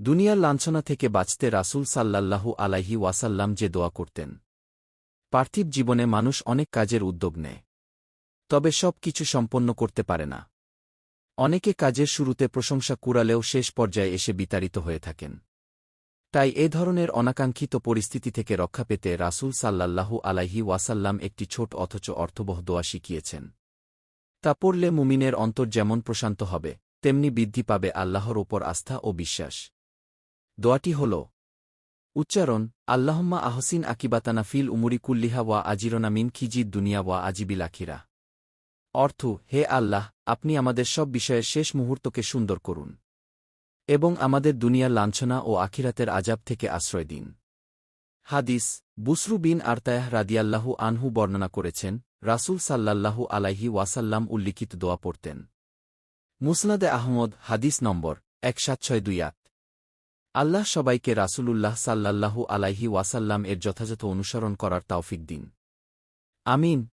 দুনিয়ার লাঞ্ছনা থেকে বাঁচতে রাসূল সাল্লাল্লাহু আলাইহি ওয়াসাল্লাম যে দোয়া করতেন। পার্থিব জীবনে মানুষ অনেক কাজের উদ্যোগ নেয়। তবে সব কিছু সম্পন্ন করতে পারে না। অনেকে কাজের শুরুতে প্রশংসা কুড়ালেও শেষ পর্যায়ে এসে বিতাড়িত হয়ে থাকেন। তাই এ ধরনের অনাকাঙ্ক্ষিত পরিস্থিতি থেকে রক্ষা পেতে রাসূল সাল্লাল্লাহু আলাইহি ওয়াসাল্লাম একটি ছোট অথচ অর্থবহ দোয়া শিখিয়েছেন। তা পড়লে মুমিনের অন্তর যেমন প্রশান্ত হবে, তেমনি বৃদ্ধি পাবে আল্লাহর ওপর আস্থা ও বিশ্বাস। দোয়াটি হল, উচ্চারণ, আল্লাহম্মা আহসিন আকিবাতানা ফিল উমুরি কুল্লিহা ওয়া আজিরনা মিন খিজিদ দুনিয়া ওয়া আজিবিল আখিরা। অর্থ, হে আল্লাহ, আপনি আমাদের সব বিষয়ের শেষ মুহূর্তকে সুন্দর করুন। এবং আমাদের দুনিয়ার লাঞ্ছনা ও আখিরাতের আজাব থেকে আশ্রয় দিন। হাদিস, বুসরু বিন আরতায়াহ রাদিয়াল্লাহু আনহু বর্ণনা করেছেন, রাসূল সাল্লাল্লাহু আলাইহি ওয়াসাল্লাম উল্লিখিত দোয়া পড়তেন। মুসনাদে আহমদ, হাদিস নম্বর, এক সাত ছয় দুই আট। আল্লাহ সবাইকে রাসুলুল্লাহ সাল্লাল্লাহু আলাইহি ওয়াসাল্লাম এর যথাযথ অনুসরণ করার তাওফিক দিন। আমিন।